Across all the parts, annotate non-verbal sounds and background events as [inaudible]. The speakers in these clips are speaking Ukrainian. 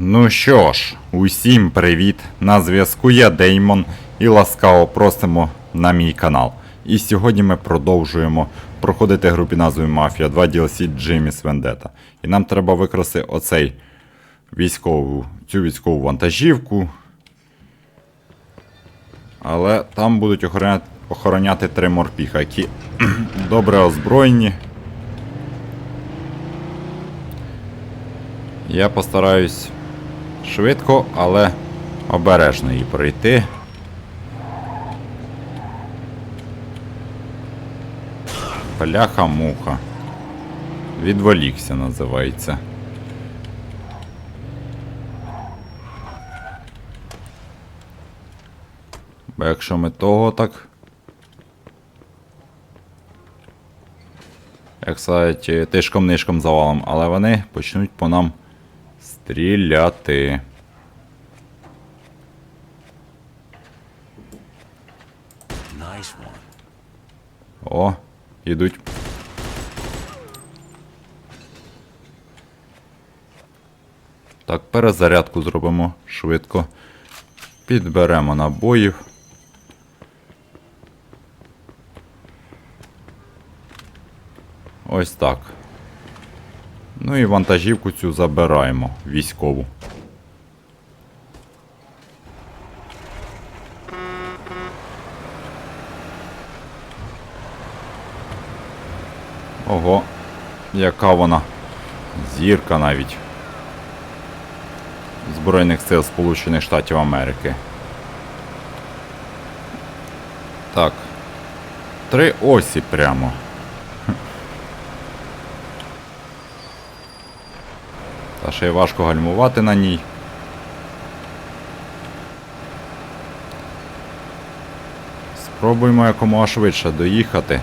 Ну що ж, усім привіт! На зв'язку я Деймон і ласкаво просимо на мій канал. І сьогодні ми продовжуємо проходити гру під назвою Мафія 2 DLC Джиміс Вендета. І нам треба викрасти оцей військову, цю військову вантажівку. Але там будуть охороняти, охороняти три морпіха, які [clears throat] добре озброєні. Я постараюсь швидко, але обережно її пройти. Пляха-муха. Відволікся називається. Бо якщо ми того так. Як сказати, тишком-нишком завалом, але вони почнуть по нам стріляти. О, ідуть. Так, перезарядку зробимо швидко. Підберемо набоїв. Ось так. Ну і вантажівку цю забираємо військову. Ого, яка вона зірка навіть Збройних сил Сполучених Штатів Америки. Так. Три осі прямо. Та ще й важко гальмувати на ній. Спробуємо якомога швидше доїхати.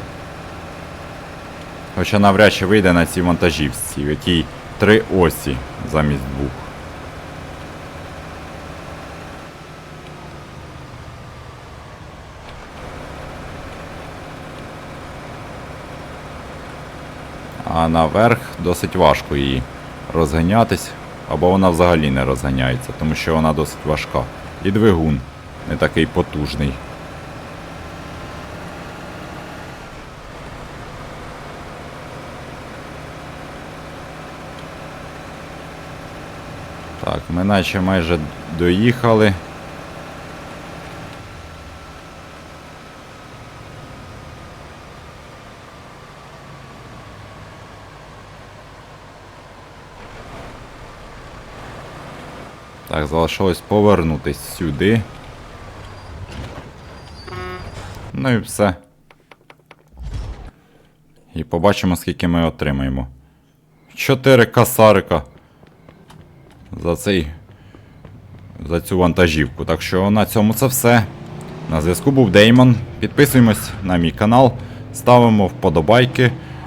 Хоча навряд чи вийде на цій вантажівці, в якій три осі замість двох. А наверх досить важко її розганятись, або вона взагалі не розганяється, тому що вона досить важка. І двигун не такий потужний. Так, ми наче майже доїхали. Так, залишилось повернутись сюди. Ну і все. І побачимо, скільки ми отримаємо. Чотири касарика за цей. За цю вантажівку. Так що на цьому це все. На зв'язку був Деймон. Підписуємось на мій канал, ставимо вподобайки,